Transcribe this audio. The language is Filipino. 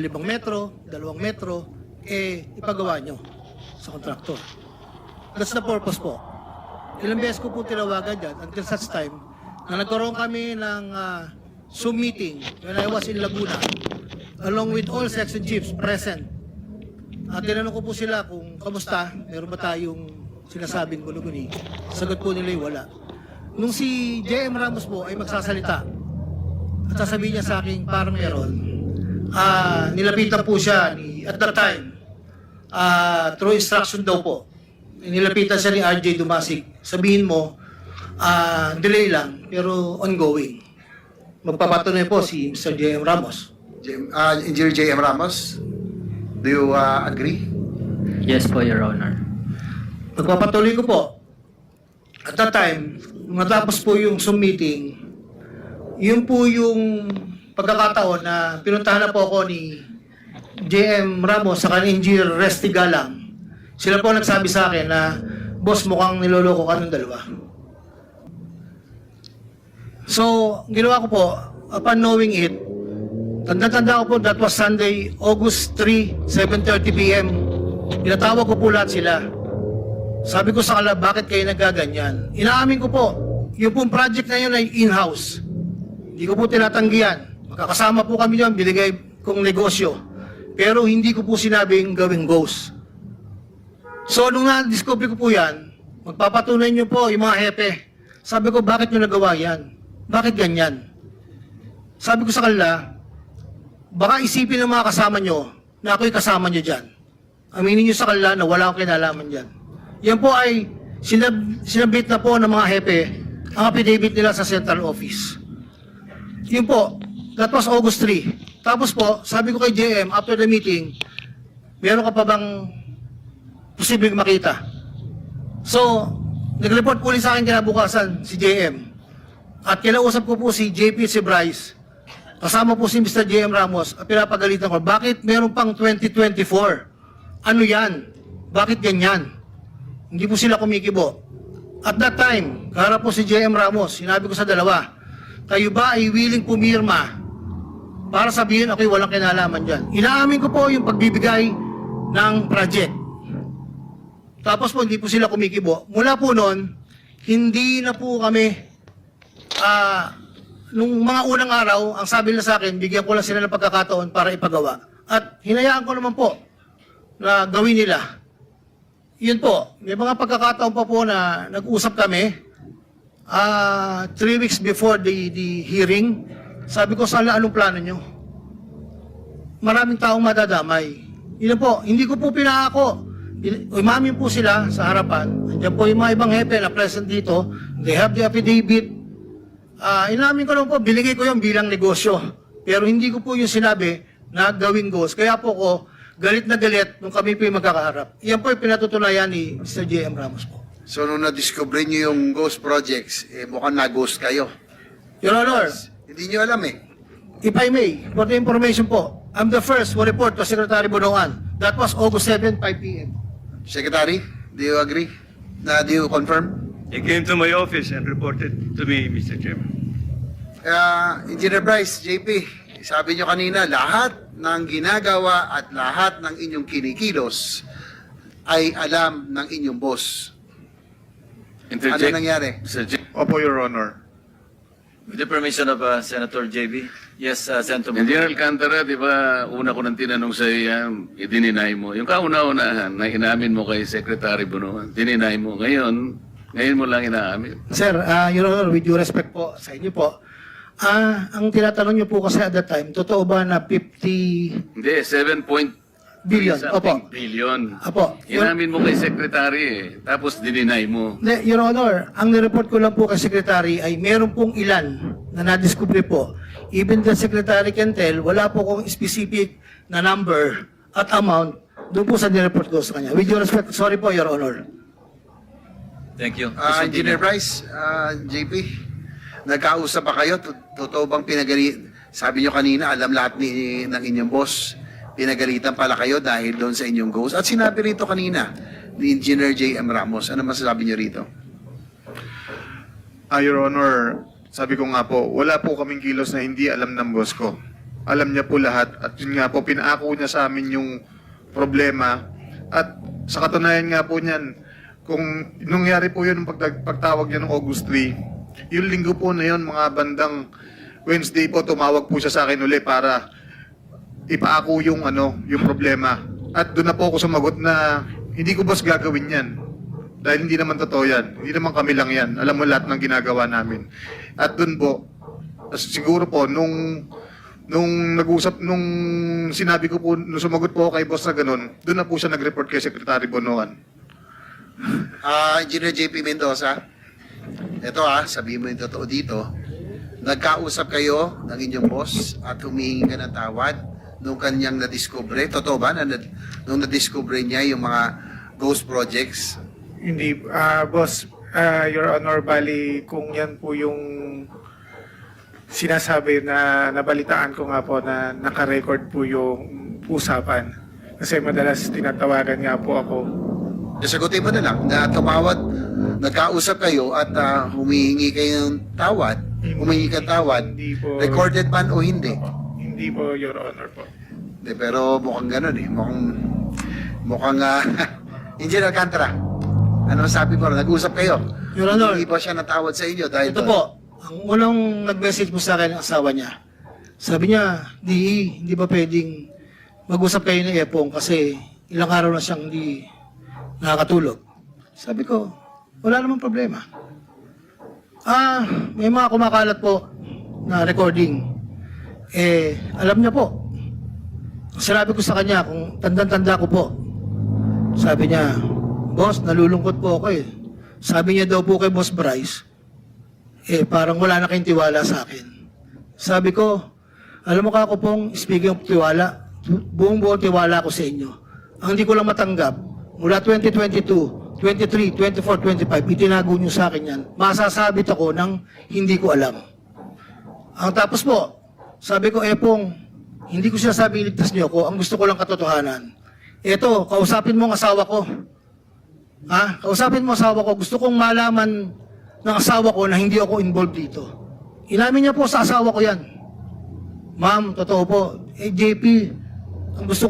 limang metro, dalawang metro, eh, ipagawa nyo sa kontraktor. That's the purpose po. Ilang beses ko po tinawagan dyan until such time na nagkaroon kami ng ah, Zoom meeting when I was in Laguna along with all section chiefs present. At tinanong ko po sila kung kamusta, meron ba tayong sinasabing guluguni. Sagot po nila wala. Nung si JM Ramos po ay magsasalita at sasabihin niya sa akin parang meron, ah nilapitan po siya ni, at that time, ah through instruction daw po, nilapitan siya ni RJ Dumasig. Sabihin mo, ah delay lang, pero ongoing. Magpapatunay po si Mr. JM Ramos. J- uh, Engineer J.M. Ramos, do you uh, agree? Yes po, Your Honor. Pagpapatuloy ko po, at that time, nung natapos po yung meeting, yun po yung pagkakataon na pinuntahan na po ako ni JM Ramos sa kanil engineer Resty Galang. Sila po nagsabi sa akin na, Boss, mukhang niloloko ka ng dalawa. So, ginawa ko po, upon knowing it, tanda-tanda ko po, that was Sunday, August 3, 7.30 p.m. Pinatawag ko po lahat sila. Sabi ko sa kanila, bakit kayo nagaganyan? Inaamin ko po, yung pong project na yun ay in-house. Hindi ko po tinatanggihan. Magkakasama po kami yun, binigay kong negosyo. Pero hindi ko po sinabing gawing ghost. So, nung na-discover ko po yan, magpapatunay niyo po yung mga hepe. Sabi ko, bakit nyo nagawa yan? Bakit ganyan? Sabi ko sa kanila, baka isipin ng mga kasama nyo na ako'y kasama nyo dyan. Aminin nyo sa kanila na wala akong kinalaman dyan. Yan po ay sinab sinabit na po ng mga hepe ang affidavit nila sa central office. Yun po, that was August 3. Tapos po, sabi ko kay JM after the meeting, meron ka pa bang posibleng makita? So, nag-report po rin sa akin kinabukasan si JM. At kinausap ko po si JP si Bryce. Kasama po si Mr. JM Ramos at pinapagalitan ko, bakit meron pang 2024? Ano yan? Bakit ganyan? Hindi po sila kumikibo. At that time, kaharap po si JM Ramos, sinabi ko sa dalawa, kayo ba ay willing pumirma para sabihin ako'y walang kinalaman dyan? Inaamin ko po yung pagbibigay ng project. Tapos po, hindi po sila kumikibo. Mula po noon, hindi na po kami, ah, nung mga unang araw, ang sabi nila sa akin, bigyan ko lang sila ng pagkakataon para ipagawa. At hinayaan ko naman po na gawin nila. Yun po, may mga pagkakataon pa po na nag-usap kami, ah, three weeks before the, the hearing, sabi ko, sana anong plano nyo? Maraming taong madadamay. Yun po, hindi ko po pinako. Umamin po sila sa harapan. Andiyan po yung mga ibang hepe na present dito. They have the affidavit. Ah, inamin ko naman po, binigay ko yung bilang negosyo. Pero hindi ko po yung sinabi na gawing ghost. Kaya po ko, galit na galit nung kami po yung magkakaharap. Yan po yung pinatutunayan ni Mr. J.M. Ramos po. So, nung na-discover niyo yung ghost projects, eh, mukhang na-ghost kayo. Your Honor, Hindi niyo alam eh. if I may, for the information po, I'm the first to report to Secretary Bonoan. That was August 7, 5 p.m. Secretary, do you agree? Na, do you confirm? He came to my office and reported to me, Mr. Chairman. Uh, Engineer Bryce, JP, sabi niyo kanina, lahat ng ginagawa at lahat ng inyong kinikilos ay alam ng inyong boss. Ano nangyari? Mr. J- Opo, Your Honor. With the permission of uh, Senator JB. Yes, uh, Senator. Engineer Alcantara, di ba, una ko nang tinanong sa iyo, idininay mo. Yung kauna-unahan na inamin mo kay Secretary Bunuan, dininay mo. Ngayon, ngayon mo lang inaamin. Sir, ah, Your Honor, with due respect po sa inyo po, ah, ang tinatanong niyo po kasi at that time, totoo ba na 50 Hindi, 7 point billion? Opo. billion. Apo. Your, Inamin mo kay Secretary eh, tapos dininay mo. Hindi, Your Honor, ang nireport ko lang po kay Secretary ay meron pong ilan na nadiskubre po. Even the Secretary can tell, wala po kong specific na number at amount doon po sa nireport ko sa kanya. With due respect, sorry po, Your Honor. Thank you. Uh, Please Engineer. Bryce, uh, JP, nagkausap pa kayo? Tot- Totoo bang pinagali... Sabi niyo kanina, alam lahat ni, ng inyong boss. Pinagalitan pala kayo dahil doon sa inyong ghost. At sinabi rito kanina ni Engineer J.M. Ramos. Ano masasabi niyo rito? Ah, Your Honor, sabi ko nga po, wala po kaming kilos na hindi alam ng boss ko. alam niya po lahat at yun nga po pinaako niya sa amin yung problema at sa katunayan nga po niyan kung nangyari po yun pagtag- pagtawag niya ng August 3 yung linggo po na yun mga bandang Wednesday po tumawag po siya sa akin uli para ipaako yung ano yung problema. At doon na po ako sumagot na hindi ko boss gagawin yan. Dahil hindi naman totoo yan. Hindi naman kami lang yan. Alam mo lahat ng ginagawa namin. At doon po siguro po nung nung nag-usap nung sinabi ko po nung sumagot po kay boss na ganun doon na po siya nag-report kay Secretary Bonoan. Ah, Engineer JP Mendoza, ito ah, sabihin mo yung totoo dito. Nagkausap kayo ng inyong boss at humihingi ka ng tawad nung kanyang na-discover. Totoo ba na, nung na-discover niya yung mga ghost projects? Hindi, ah boss, ah, Your Honor, bali kung yan po yung sinasabi na nabalitaan ko nga po na nakarecord po yung usapan. Kasi madalas tinatawagan nga po ako. Sagutin mo na lang na tumawad, nagkausap kayo at ah, humihingi kayo ng tawad, humihingi ka tawad, Hindi po, recorded man o hindi. Hindi po, Your Honor po. Hindi, pero mukhang ganun eh. Mukhang, mukhang, ah, Engineer Alcantara, ano sabi mo? Nag-usap kayo. Your Honor. Hindi ba siya natawad sa inyo dahil Ito po, ang unang nag-message po sa akin ang asawa niya. Sabi niya, di, hindi ba pwedeng mag-usap kayo ni Epong kasi ilang araw na siyang hindi nakakatulog. Sabi ko, wala namang problema. Ah, may mga kumakalat po na recording. Eh, alam niya po. Sinabi ko sa kanya, kung tandang-tanda ko po, sabi niya, Boss, nalulungkot po ako eh. Sabi niya daw po kay Boss Bryce, eh parang wala na kayong tiwala sa akin. Sabi ko, alam mo ka ako pong speaking of tiwala, buong buong tiwala ko sa inyo. Ang hindi ko lang matanggap, mula 2022, 23, 24, 25, itinago niyo sa akin yan. Masasabit ako ng hindi ko alam. Ang tapos po, sabi ko, Epong, hindi ko sinasabi iligtas niyo ako, ang gusto ko lang katotohanan. Eto, kausapin mo ang asawa ko. Ha? Kausapin mo ang asawa ko. Gusto kong malaman ng asawa ko na hindi ako involved dito. Inamin niya po sa asawa ko yan. Ma'am, totoo po. Eh, JP, ang gusto